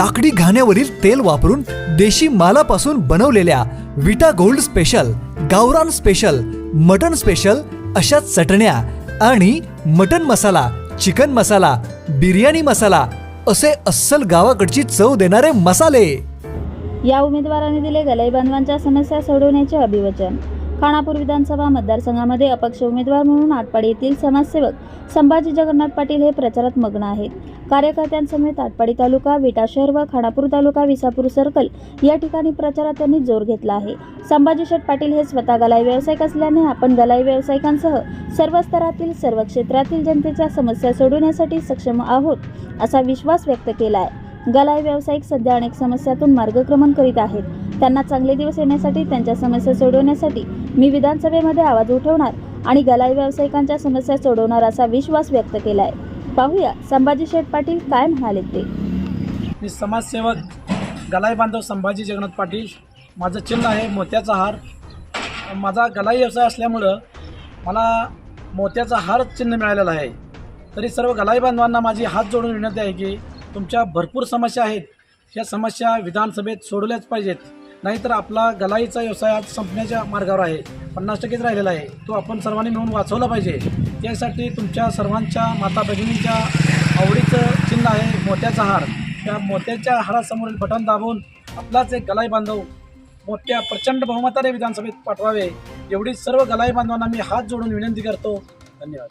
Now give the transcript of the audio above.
लाकडी घाण्यावरील तेल वापरून देशी मालापासून बनवलेल्या विटा गोल्ड स्पेशल गावरान स्पेशल मटन स्पेशल अशा चटण्या आणि मटन मसाला चिकन मसाला बिर्याणी मसाला असे अस्सल गावाकडची चव देणारे मसाले. या उमेदवाराने दिले गलाई बांधवांच्या समस्या सोडवण्याचे अभिवचन. खानापूर विधानसभा मतदारसंघामध्ये अपक्ष उमेदवार म्हणून आटपाडी येथील समाजसेवक संभाजी जगन्नाथ पाटील हे प्रचारात मग्न आहेत. कार्यकर्त्यांसमेत आटपाडी तालुका विटा शहर व खानापूर तालुका विसापूर सर्कल या ठिकाणी प्रचारात त्यांनी जोर घेतला आहे. संभाजी शेठ पाटील हे स्वतः गलाई व्यावसायिक असल्याने आपण गलाई व्यावसायिकांसह सर्व स्तरातील सर्व क्षेत्रातील जनतेच्या समस्या सोडवण्यासाठी सक्षम आहोत असा विश्वास व्यक्त केला आहे गलाई व्यावसायिक सध्या अनेक समस्यातून मार्गक्रमण करीत आहेत. त्यांना चांगले दिवस येण्यासाठी त्यांच्या समस्या सोडवण्यासाठी मी विधानसभेमध्ये आवाज उठवणार आणि गलाई व्यावसायिकांच्या समस्या सोडवणार असा विश्वास व्यक्त केला आहे पाहूया संभाजी शेठ पाटील काय म्हणाले ते? मी समाजसेवक गलाई बांधव संभाजी जगन्नाथ पाटील. माझं चिन्ह आहे मोत्याचा हार. माझा गलाई व्यवसाय असल्यामुळं मला मोत्याचा हार चिन्ह मिळालेला आहे. तरी सर्व गलाई बांधवांना माझी हात जोडून विनंती आहे की तुमच्या भरपूर समस्या आहेत. ह्या समस्या विधानसभेत सोडवल्याच पाहिजेत. नाहीतर आपला गलाईचा व्यवसाय आज संपण्याच्या मार्गावर आहे. पन्नास टक्केच राहिलेला आहे. तो आपण सर्वांनी मिळून वाचवला पाहिजे. त्यासाठी तुमच्या सर्वांच्या माता भगिनींच्या आवडीचं चिन्ह आहे मोत्याचा हार. त्या मोत्याच्या हारासमोरील बटन दाबून आपलाच एक गलाई बांधव मोठ्या प्रचंड बहुमताने विधानसभेत पाठवावे. एवढी सर्व गलाई बांधवांना मी हात जोडून विनंती करतो. धन्यवाद.